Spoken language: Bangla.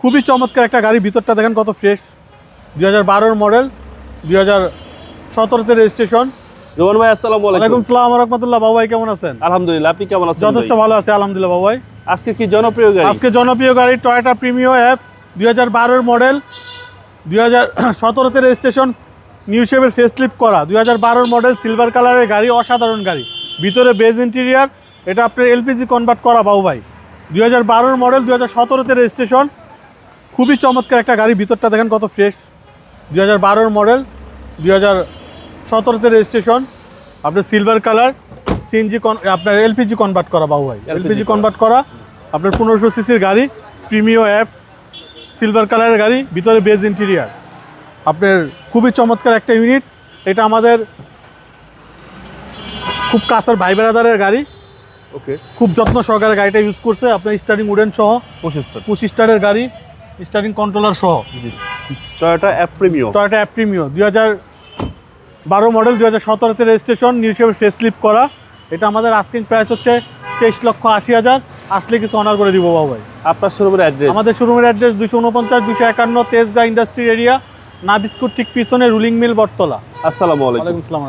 খুবই চমৎকার একটা গাড়ি ভিতরটা দেখেন কত ফ্রেশ দুই হাজার বারোর মডেল দুই হাজার সতেরোতে রেজিস্ট্রেশন রোমান ভাই আসসালামু আলাইকুম। সালাম রহমতুল্লাহ। বাবাই কেমন আছেন? আলহামদুলিল্লাহ আপনি কেমন আছেন যথেষ্ট ভালো আছে আলহামদুলিল্লাহ বাবাই আজকে কি জনপ্রিয় গাড়ি? আজকে জনপ্রিয় গাড়ি টয়োটা প্রিমিও অ্যাপ দুই হাজার বারোর মডেল দুই হাজার সতেরোতে রেজিস্ট্রেশন নিউ শেপের ফেস লিপ করা। দুই হাজার বারোর মডেল সিলভার কালারের গাড়ি অসাধারণ গাড়ি। ভিতরে বেজ ইন্টেরিয়ার এটা আপনার এলপিজি কনভার্ট করা বাবু ভাই। দুই হাজার বারোর মডেল দুই হাজার সতেরোতে রেজিস্ট্রেশন খুবই চমৎকার একটা গাড়ি ভিতরটা দেখেন কত ফ্রেশ দুই হাজার বারোর মডেল দুই হাজার সতেরোতে রেজিস্ট্রেশন আপনার সিলভার কালার সিএনজি আপনার এলপিজি কনভার্ট করা বাবু ভাই। এলপিজি কনভার্ট করা। আপনার পনেরোশো সিসির গাড়ি প্রিমিও অ্যাপ সিলভার কালারের গাড়ি ভিতরে বেজ ইন্টেরিয়ার আপনার খুবই চমৎকার একটা ইউনিট এটা আমাদের খুব কাছের ভাই বেড়াদারের গাড়ি। ওকে খুব যত্ন সহকারে গাড়িটা ইউজ করছে। আপনার স্টার্টিং উডেন সহ পঁচিশটা পুশ স্টারের গাড়ি। স্টার্টিং কন্ট্রোলার সহ। টয়োটা অ্যাপ প্রিমিয়াম টয়োটা অ্যাপ প্রিমিও দুই হাজার বারো মডেল দুই হাজার সতেরোতে রেজিস্ট্রেশন ফেস লিপ করা। এটা আমাদের আস্কিং প্রাইস হচ্ছে তেইশ লক্ষ আশি হাজার। আসলে কিছু অনার করে দিব বাবু ভাই। আপনার শোরুমের অ্যাড্রেস আমাদের শোরুমের অ্যাড্রেস দুশো উনপঞ্চাশ দুশো একান্ন তেজগা ইন্ডাস্ট্রি এরিয়া না বিস্কুট ঠিক পিছনে রুলিং মিল বটতলা। আসসালামু আলাইকুম। আসসালাম